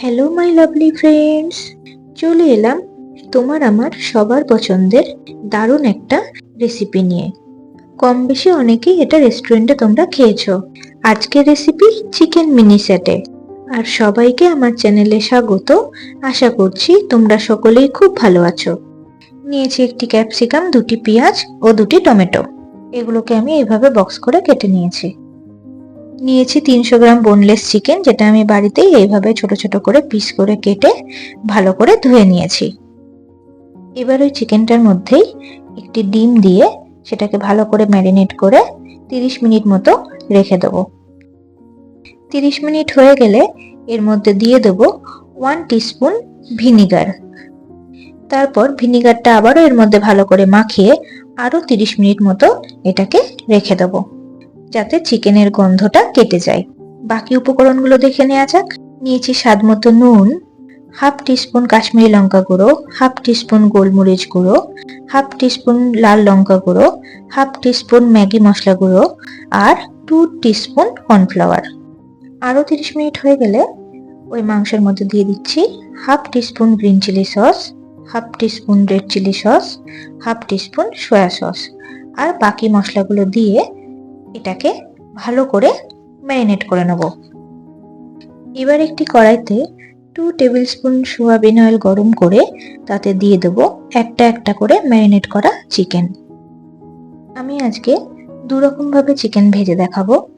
Hello my lovely friends চলে এলাম তোমার আমার সবার পছন্দের দারুণ একটা রেসিপি নিয়ে। কম বেশি অনেকেই এটা রেস্টুরেন্টে তোমরা খেয়েছো। আজকের রেসিপি চিকেন মিনি সেটে আর সবাইকে আমার চ্যানেলে স্বাগত। আশা করছি তোমরা সকলেই খুব ভালো আছো। নিয়েছি একটি ক্যাপসিকাম দুটি পেঁয়াজ ও দুটি টমেটো। এগুলোকে আমি এইভাবে বক্স করে কেটে নিয়েছি। নিয়েছি তিনশো গ্রাম বোনলেস চিকেন যেটা আমি বাড়িতেই এইভাবে ছোট ছোট করে পিস করে কেটে ভালো করে ধুয়ে নিয়েছি। এবার ওই চিকেনটার মধ্যেই একটি ডিম দিয়ে সেটাকে ভালো করে ম্যারিনেট করে তিরিশ মিনিট মতো রেখে দেবো। তিরিশ মিনিট হয়ে গেলে এর মধ্যে দিয়ে দেবো ওয়ান টিস্পুন ভিনিগার তারপর ভিনিগারটা আবারও এর মধ্যে ভালো করে মাখিয়ে আরও তিরিশ মিনিট মতো এটাকে রেখে দেবো। যাতে চিকেনের গন্ধটা কেটে যায়। বাকি উপকরণগুলো দেখে নেওয়া যাক। নিয়েছি স্বাদ মতো নুন, হাফ টিস্পুন কাশ্মীরি লঙ্কা গুঁড়ো, হাফ টিস্পুন গোলমরিচ গুঁড়ো, হাফ টিস্পুন লাল লঙ্কা গুঁড়ো, হাফ টিস্পুন ম্যাগি মশলা গুঁড়ো আর টু টিস্পুন কর্নফ্লাওয়ার। আরও তিরিশ মিনিট হয়ে গেলে ওই মাংসের মধ্যে দিয়ে দিচ্ছি half teaspoon green chilli sauce, half teaspoon red chilli sauce, half teaspoon soya sauce. আর বাকি মশলাগুলো দিয়ে এটাকে ভালো করে ম্যারিনেট করে নেব। এবার একটি কড়াইতে two tablespoon soybean oil গরম করে তাতে দিয়ে দেবো একটা একটা করে ম্যারিনেট করা চিকেন। আমি আজকে দু ভাবে চিকেন ভেজে দেখাবো।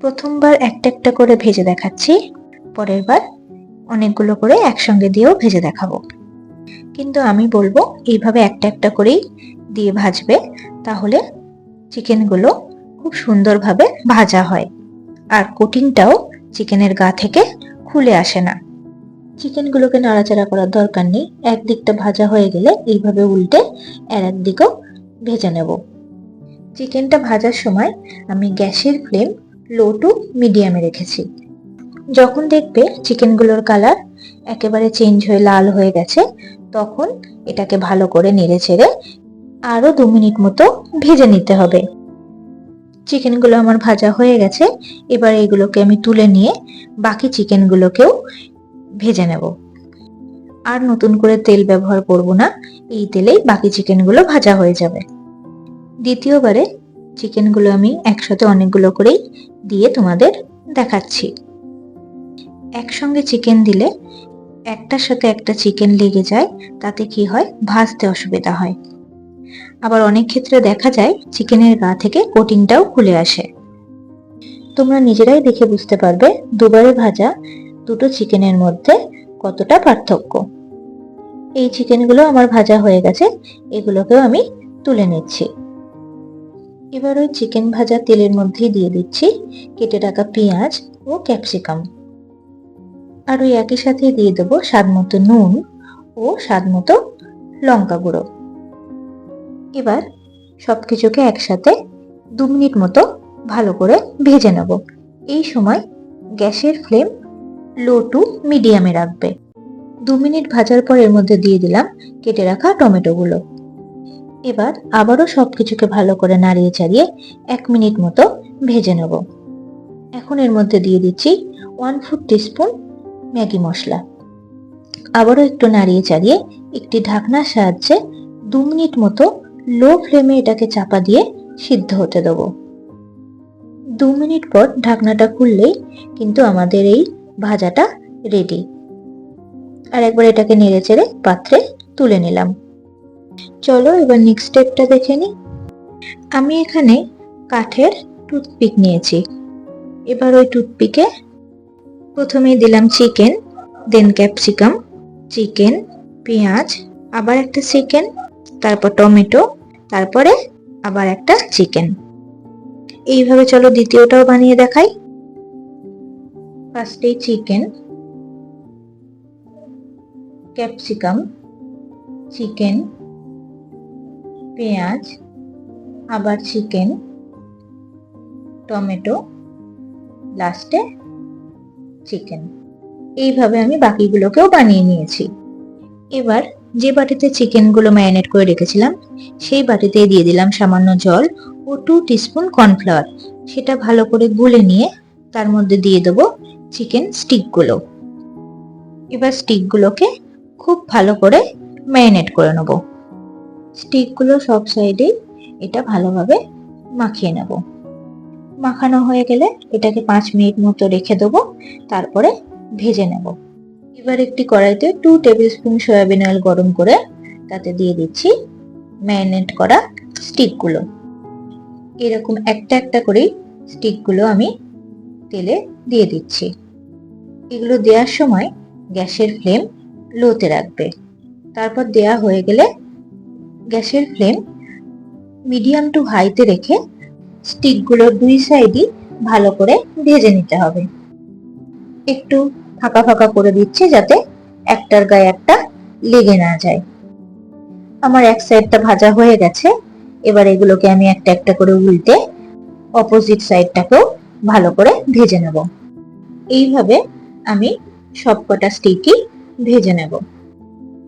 প্রথমবার একটা একটা করে ভেজে দেখাচ্ছি পরের বার অনেকগুলো করে একসঙ্গে দিয়েও ভেজে দেখাবো। কিন্তু আমি বলব, এইভাবে একটা একটা করেই দিয়ে ভাজবে, তাহলে চিকেনগুলো খুব সুন্দরভাবে ভাজা হয়। আর কোটিংটাও চিকেনের গা থেকে খুলে আসে না। চিকেনগুলোকে নাড়াচাড়া করার দরকার নেই। একদিকটা ভাজা হয়ে গেলে এইভাবে উল্টে আর একদিকেও ভেজে নেব। চিকেনটা ভাজার সময় আমি গ্যাসের ফ্লেম লো টু মিডিয়ামে রেখেছি। যখন দেখবে চিকেনগুলোর কালার একেবারে চেঞ্জ হয়ে লাল হয়ে গেছে, তখন এটাকে ভালো করে নেড়ে ছেড়ে আরও দু মিনিট মতো ভেজে নিতে হবে। চিকেনগুলো আমার ভাজা হয়ে গেছে। এবার এগুলোকে আমি তুলে নিয়ে বাকি চিকেনগুলোকেও ভেজে নেব। আর নতুন করে তেল ব্যবহার করব না, এই তেলেই বাকি চিকেনগুলো ভাজা হয়ে যাবে। দ্বিতীয়বারে চিকেনগুলো আমি একসাথে অনেকগুলো করেই দিয়ে তোমাদের দেখাচ্ছি। একসঙ্গে চিকেন দিলে একটার সাথে একটা চিকেন লেগে যায়, তাতে কি হয়? ভাজতে অসুবিধা হয়। আবার অনেক ক্ষেত্রে দেখা যায় চিকেনের গা থেকে কোটিংটাও খুলে আসে। তোমরা নিজেরাই দেখে বুঝতে পারবে দুবারে ভাজা দুটো চিকেনের মধ্যে কতটা পার্থক্য। এই চিকেনগুলো আমার ভাজা হয়ে গেছে, এগুলোকেও আমি তুলে নিচ্ছি। এবার ওই চিকেন ভাজা তেলের মধ্যেই দিয়ে দিচ্ছি কেটে রাখা পেঁয়াজ ও ক্যাপসিকাম। আর ওই একই সাথে দিয়ে দেবো স্বাদ মতো নুন ও স্বাদ মতো লঙ্কা গুঁড়ো। এবার সব কিছুকে একসাথে দু মিনিট মতো ভালো করে ভেজে নেব। এই সময় গ্যাসের ফ্লেম লো টু মিডিয়ামে রাখবে। দু মিনিট ভাজার পর এর মধ্যে দিয়ে দিলাম কেটে রাখা টমেটোগুলো। এবার আবারও সব কিছুকে ভালো করে নাড়িয়ে চাড়িয়ে এক মিনিট মতো ভেজে নেব। এখন এর মধ্যে দিয়ে দিচ্ছি ওয়ান ফোর টিস্পুন ম্যাগি মশলা। আবারও একটু নাড়িয়ে চাড়িয়ে একটি ঢাকনার সাহায্যে দু মিনিট মতো লো ফ্লেমে এটাকে চাপা দিয়ে সিদ্ধ হতে দেবো। দু মিনিট পর ঢাকনাটা খুললেই কিন্তু আমাদের এই ভাজাটা রেডি আর একবার এটাকে নেড়ে চেড়ে পাত্রে তুলে নিলাম। চলো এবার নেক্সট স্টেপটা দেখে নিই। আমি এখানে কাঠের টুথপিক নিয়েছি। এবার ওই টুথপিকে প্রথমে দিলাম চিকেন দেন ক্যাপসিকাম চিকেন পেঁয়াজ, আবার একটা চিকেন তারপর টমেটো তারপরে আবার একটা চিকেন এইভাবে চলো দ্বিতীয়টাও বানিয়ে দেখাই। ফার্স্টে চিকেন ক্যাপসিকাম চিকেন পেঁয়াজ, আবার চিকেন টমেটো লাস্টে চিকেন এইভাবে আমি বাকিগুলোকেও বানিয়ে নিয়েছি। এবার যে বাটিতে চিকেনগুলো ম্যারিনেট করে রেখেছিলাম, সেই বাটিতে দিয়ে দিলাম সামান্য জল ও টু টিস্পুন কর্নফ্লাওয়ার সেটা ভালো করে গুলে নিয়ে তার মধ্যে দিয়ে দেবো চিকেন স্টিকগুলো এবার স্টিকগুলোকে খুব ভালো করে ম্যারিনেট করে নেব। স্টিকগুলো সব সাইডেই এটা ভালোভাবে মাখিয়ে নেব। মাখানো হয়ে গেলে এটাকে পাঁচ মিনিট মতো রেখে দেবো, তারপরে ভেজে নেব। এবার একটি কড়াইতে two tablespoon soybean oil গরম করে তাতে দিয়ে দিচ্ছি ম্যারিনেট করা স্টিকগুলো এরকম একটা একটা করেই স্টিকগুলো আমি তেলে দিয়ে দিচ্ছি। এগুলো দেওয়ার সময় গ্যাসের ফ্লেম লোতে রাখবে। তারপর দেয়া হয়ে গেলে গ্যাসের ফ্লেম মিডিয়াম টু হাইতে রেখে স্টিকগুলোর দুই সাইডই ভালো করে ভেজে নিতে হবে। একটু ফাঁকা ফাঁকা করে দিচ্ছি যাতে একটার গায়ে একটা লেগে না যায়। আমার এক সাইডটা ভাজা হয়ে গেছে। এবার এগুলোকে আমি একটা একটা করে উল্টে অপোজিট সাইডটাকেও ভালো করে ভেজে নেব। এইভাবে আমি সবকটা স্টিকই ভেজে নেব।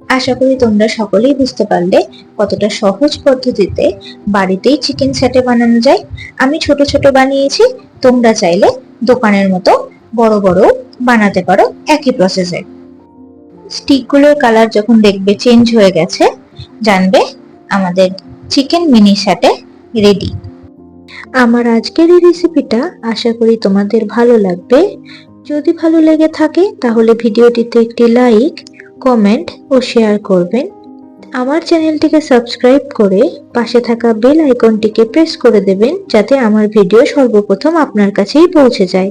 আশা করি তোমরা সকলেই বুঝতে পারলে কতটা সহজ পদ্ধতিতে বাড়িতেই চিকেন স্যাটে বানানো যায়। আমি ছোট ছোট বানিয়েছি, তোমরা চাইলে দোকানের মতো বড় বড় বানাতে পারো একই প্রসেসে স্টিকগুলোর কালার যখন দেখবে চেঞ্জ হয়ে গেছে, জানবে আমাদের চিকেন মিনি স্যাটে রেডি আমার আজকের এই রেসিপিটা আশা করি তোমাদের ভালো লাগবে। যদি ভালো লেগে থাকে, তাহলে ভিডিওটিতে একটি লাইক কমেন্ট ও শেয়ার করবেন। আমার চ্যানেলটিকে সাবস্ক্রাইব করে পাশে থাকা বেল আইকনটিকে প্রেস করে দেবেন, যাতে আমার ভিডিও সর্বপ্রথম আপনার কাছেই পৌঁছে যায়।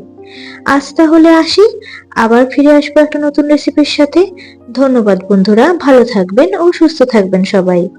আজ তাহলে আসি। আবার ফিরে আসব একটা নতুন রেসিপির সাথে। ধন্যবাদ বন্ধুরা, ভালো থাকবেন ও সুস্থ থাকবেন সবাই।